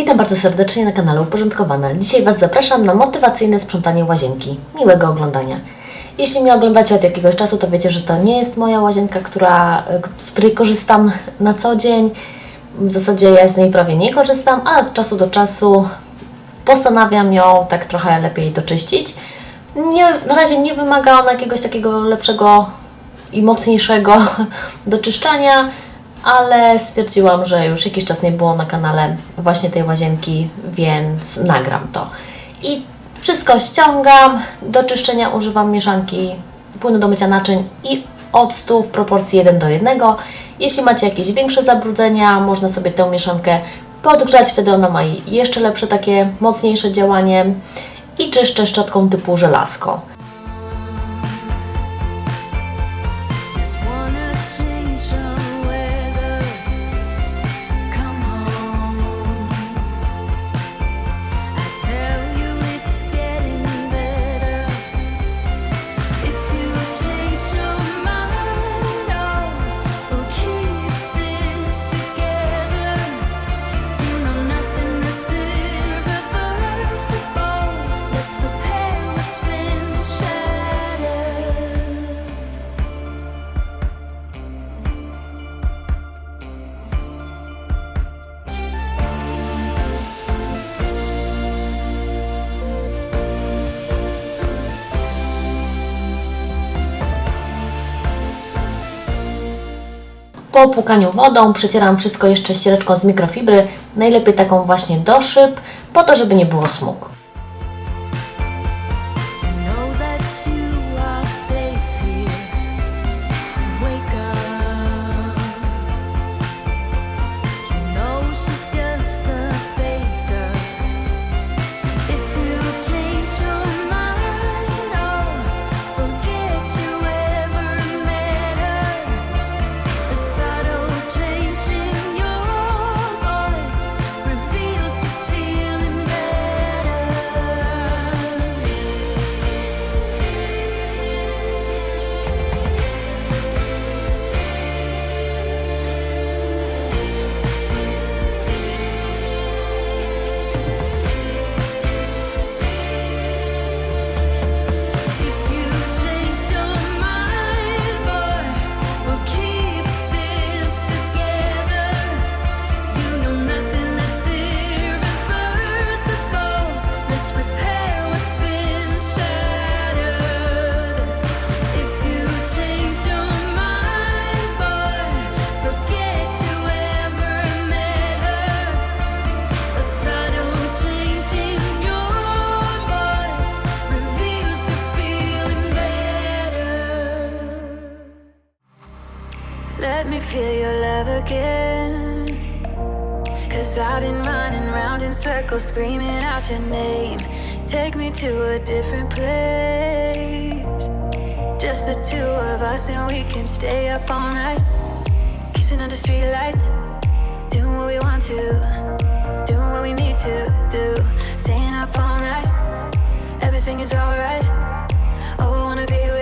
Witam bardzo serdecznie na kanale Uporządkowane. Dzisiaj Was zapraszam na motywacyjne sprzątanie łazienki. Miłego oglądania. Jeśli mnie oglądacie od jakiegoś czasu, to wiecie, że to nie jest moja łazienka, która, z której korzystam na co dzień. W zasadzie ja z niej prawie nie korzystam, ale od czasu do czasu postanawiam ją tak trochę lepiej doczyścić. Nie, na razie nie wymaga ona jakiegoś takiego lepszego i mocniejszego doczyszczania, ale stwierdziłam, że już jakiś czas nie było na kanale właśnie tej łazienki, więc nagram to. I wszystko ściągam, do czyszczenia używam mieszanki płynu do mycia naczyń i octu w proporcji 1 do 1. Jeśli macie jakieś większe zabrudzenia, można sobie tę mieszankę podgrzać, wtedy ona ma jeszcze lepsze takie mocniejsze działanie i czyszczę szczotką typu żelazko. Po opłukaniu wodą przecieram wszystko jeszcze ściereczką z mikrofibry, najlepiej taką właśnie do szyb, po to, żeby nie było smug. Let me feel your love again. Cause I've been running round in circles, screaming out your name. Take me to a different place. Just the two of us, and we can stay up all night. Kissing under streetlights, doing what we want to doing what we need to do, staying up all night. Everything is alright. Oh, I wanna be with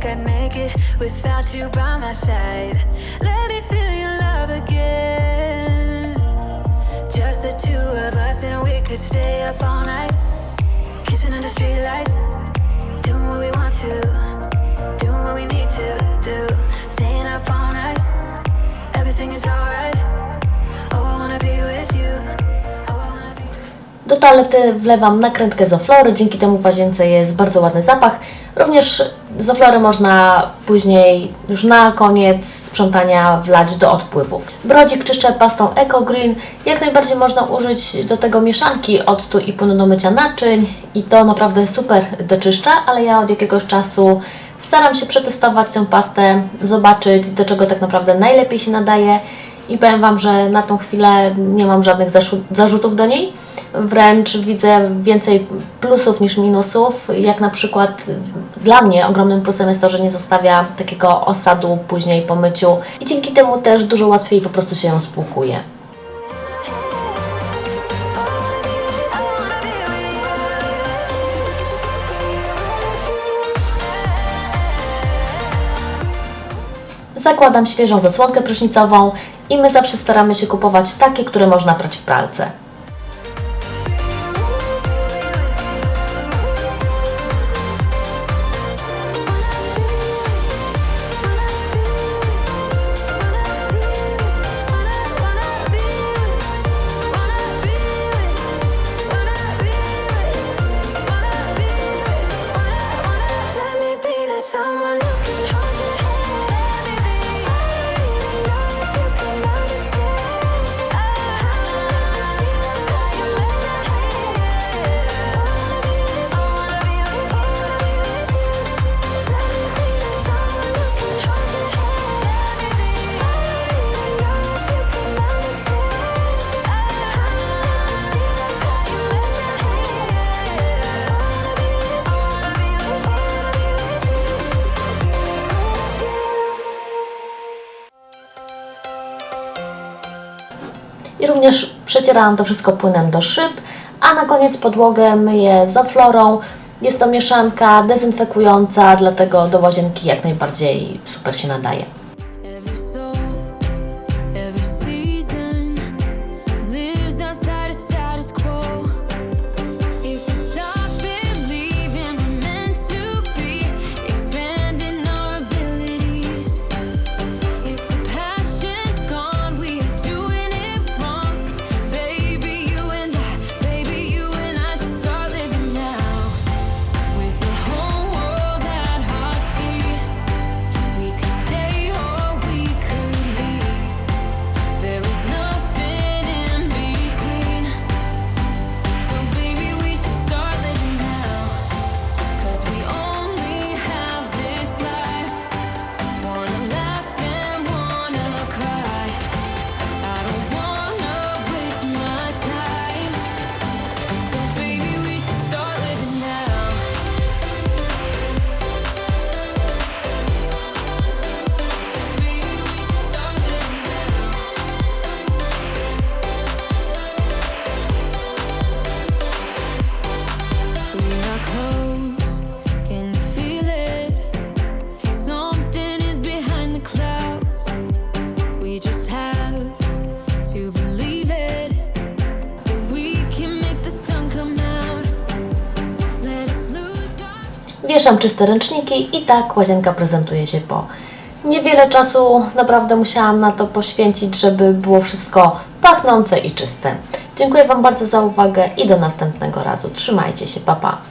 think I'd make it without you by my side. Let me feel your love again. Just the two of us, and we could stay up all night. Kissing under streetlights, doing what we want to, doing what we need to do. Staying up all night, everything is alright. Oh, oh, do toalety wlewam nakrętkę z oflory, dzięki temu w łazience jest bardzo ładny zapach. Również Zoflory można później już na koniec sprzątania wlać do odpływów. Brodzik czyszczę pastą Eco Green. Jak najbardziej można użyć do tego mieszanki octu i płynu do mycia naczyń i to naprawdę super doczyszcza, ale ja od jakiegoś czasu staram się przetestować tę pastę, zobaczyć do czego tak naprawdę najlepiej się nadaje i powiem Wam, że na tą chwilę nie mam żadnych zarzutów do niej. Wręcz widzę więcej plusów niż minusów. Jak na przykład dla mnie ogromnym plusem jest to, że nie zostawia takiego osadu później po myciu i dzięki temu też dużo łatwiej po prostu się ją spłukuje. Zakładam świeżą zasłonkę prysznicową i my zawsze staramy się kupować takie, które można prać w pralce. I również przecierałam to wszystko płynem do szyb, a na koniec podłogę myję zoflorą. Jest to mieszanka dezynfekująca, dlatego do łazienki jak najbardziej super się nadaje. Wieszam czyste ręczniki i tak łazienka prezentuje się po. Niewiele czasu naprawdę musiałam na to poświęcić, żeby było wszystko pachnące i czyste. Dziękuję Wam bardzo za uwagę i do następnego razu. Trzymajcie się, papa. Pa.